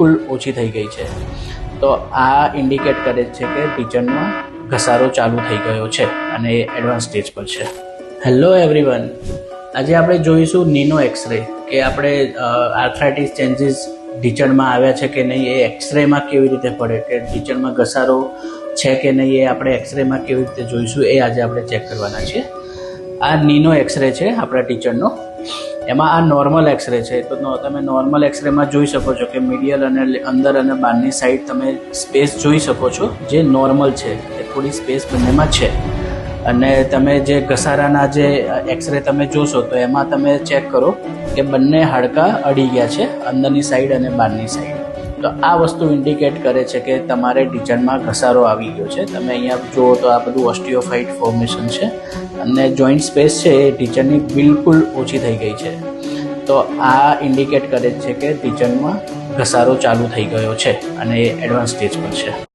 બિલકુલ ઓછી થઈ ગઈ છે. તો આ ઇન્ડિકેટ કરે છે કે ટીચરમાં ઘસારો ચાલુ થઈ ગયો છે અને એ એડવાન્સ સ્ટેજ પર છે. હેલો એવરીવન આજે આપણે જોઈશું નીનો એક્સરે કે આપણે આર્થરાઇટિસ ચેન્જીસ ઢીચણમાં આવ્યા છે કે નહીં, એ એક્સરેમાં કેવી રીતે પડે કે ઢીચણમાં ઘસારો છે કે નહીં, એ આપણે એક્સરેમાં કેવી રીતે જોઈશું એ આજે આપણે ચેક કરવાના છીએ. આ નીનો એક્સરે છે આપણા ટીચરનો. એમાં આ નોર્મલ એક્સરે છે. તો તમે નોર્મલ એક્સરેમાં જોઈ શકો છો કે મીડિયલ અને અંદર અને બહારની સાઈડ તમે સ્પેસ જોઈ શકો છો, જે નોર્મલ છે, એ થોડી સ્પેસ બંનેમાં છે. અને તમે જે ઘસારાના જે એક્સરે તમે જોશો, તો એમાં તમે ચેક કરો કે બંને હાડકાં અડી ગયા છે, અંદરની સાઈડ અને બહારની સાઈડ તો આ વસ્તુ ઇન્ડિકેટ કરે છે કે તમારે ડિઝાઇનમાં ઘસારો આવી ગયો છે. તમે અહીંયા જુઓ તો આ બધું ઓસ્ટિયોફાઇટ ફોર્મેશન છે અને જોઈન્ટ સ્પેસ છે એ ટીચરની બિલકુલ ઓછી થઈ ગઈ છે. તો આ ઇન્ડિકેટ કરે છે કે ટીચરમાં ઘસારો ચાલુ થઈ ગયો છે અને એ એડવાન્સ સ્ટેજ પર છે.